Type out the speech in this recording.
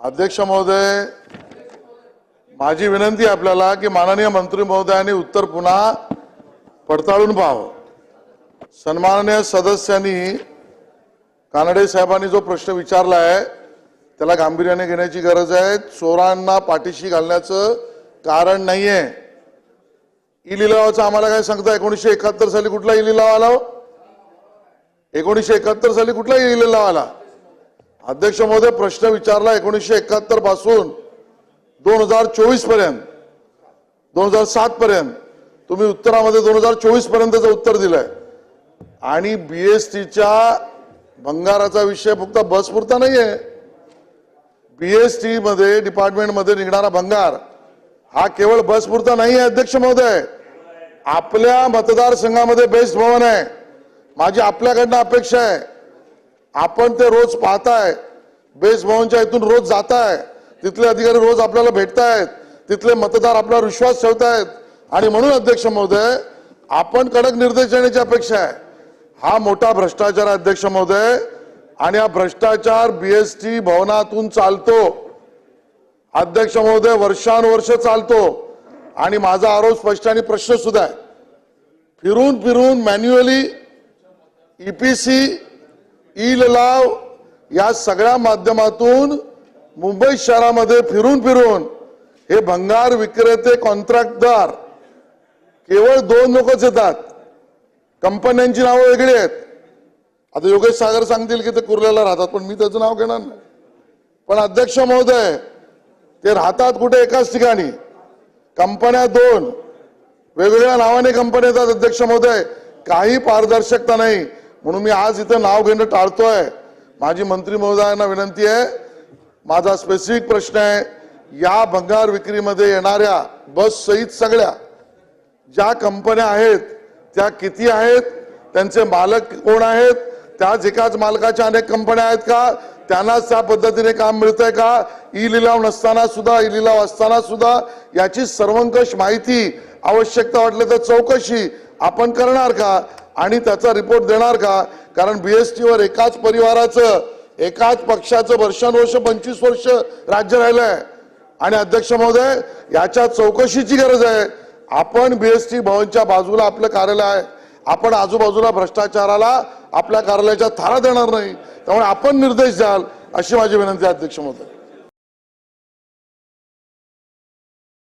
अध्यक्ष महोदय माझी विनंती आपल्याला की माननीय मंत्री महोदयांनी उत्तर पुन्हा पडताळून पाहावं. सन्माननीय सदस्यांनी कानडे साहेबांनी जो प्रश्न विचारला आहे त्याला गांभीर्याने घेण्याची गरज आहे. चोरांना पाठीशी घालण्याचं कारण नाहीये. ई लिलावाचं आम्हाला काय सांगता? एकोणीसशे एकाहत्तर साली कुठला ई लिलाव आला हो? एकोणीसशे एकाहत्तर साली कुठला ई लिलाव आला? अध्यक्ष महोदय प्रश्न विचारला एकोणीसशे एकाहत्तरपासून दोन हजार चोवीसपर्यंत. दोन हजार सात पर्यंत. तुम्ही उत्तरामध्ये दोन हजार चोवीस पर्यंतचं उत्तर दिलंय. आणि बीएसटीच्या भंगाराचा विषय फक्त बस पुरता नाहीये. बीएसटी मध्ये डिपार्टमेंटमध्ये निघणारा भंगार हा केवळ बस पुरता नाही आहे अध्यक्ष महोदय. आपल्या मतदारसंघामध्ये बेस्ट भवन आहे. माझी आपल्याकडनं अपेक्षा आहे. आपण ते रोज पाहताय. बेस भवनच्या इथून रोज जाताय. तिथले अधिकारी रोज आपल्याला भेटतायत. तिथले मतदार आपल्यावर विश्वास ठेवतायत. आणि म्हणून अध्यक्ष महोदय आपण कडक निर्देश देण्याची अपेक्षा आहे. हा मोठा भ्रष्टाचार अध्यक्ष महोदय. आणि हा भ्रष्टाचार बीएसटी भवनातून चालतो. अध्यक्ष महोदय वर्षानुवर्ष चालतो. आणि माझा आरोप स्पष्ट आणि प्रश्न सुद्धा आहे. फिरून फिरून मॅन्युअली ईपीसी ई लाव या सगळ्या माध्यमातून मुंबई शहरामध्ये फिरून फिरून हे भंगार विक्रेते कॉन्ट्रॅक्टदार केवळ दोन लोकच येतात. कंपन्यांची नावं वेगळी आहेत. आता योगेश सागर सांगतील की ते कुर्ल्याला राहतात पण मी त्याचं नाव घेणार नाही. पण अध्यक्ष महोदय ते राहतात कुठे एकाच ठिकाणी. कंपन्या दोन. वेगवेगळ्या नावाने कंपन्या येतात अध्यक्ष महोदय. काही पारदर्शकता नाही. म्हणून मी आज इथं नाव घेणं टाळतोय. माझी मंत्री महोदयांना विनंती आहे. माझा स्पेसिफिक प्रश्न आहे या भंगार विक्रीमध्ये येणाऱ्या बस सहित सगळ्या ज्या कंपन्या आहेत त्या किती आहेत त्यांचे मालक कोण आहेत त्याच एकाच मालकाच्या अनेक कंपन्या आहेत का त्यांनाच त्या पद्धतीने काम मिळतंय का ई लिलाव नसताना सुद्धा ई लिलाव असताना सुद्धा याची सर्वंकष माहिती आवश्यकता वाटली तर चौकशी आपण करणार का? आणि त्याचा रिपोर्ट देणार का? कारण बीएसटीवर एकाच परिवाराचं एकाच पक्षाचं वर्षानुवर्ष पंचवीस वर्ष राज्य राहिलं आहे आणि अध्यक्ष महोदय याच्या चौकशीची गरज आहे. आपण बीएसटी भवनच्या बाजूला आपलं कार्यालय आहे. आपण आजूबाजूला भ्रष्टाचाराला आपल्या कार्यालयाच्या थारा देणार नाही. त्यामुळे आपण निर्देश द्याल अशी माझी विनंती आहे अध्यक्ष महोदय.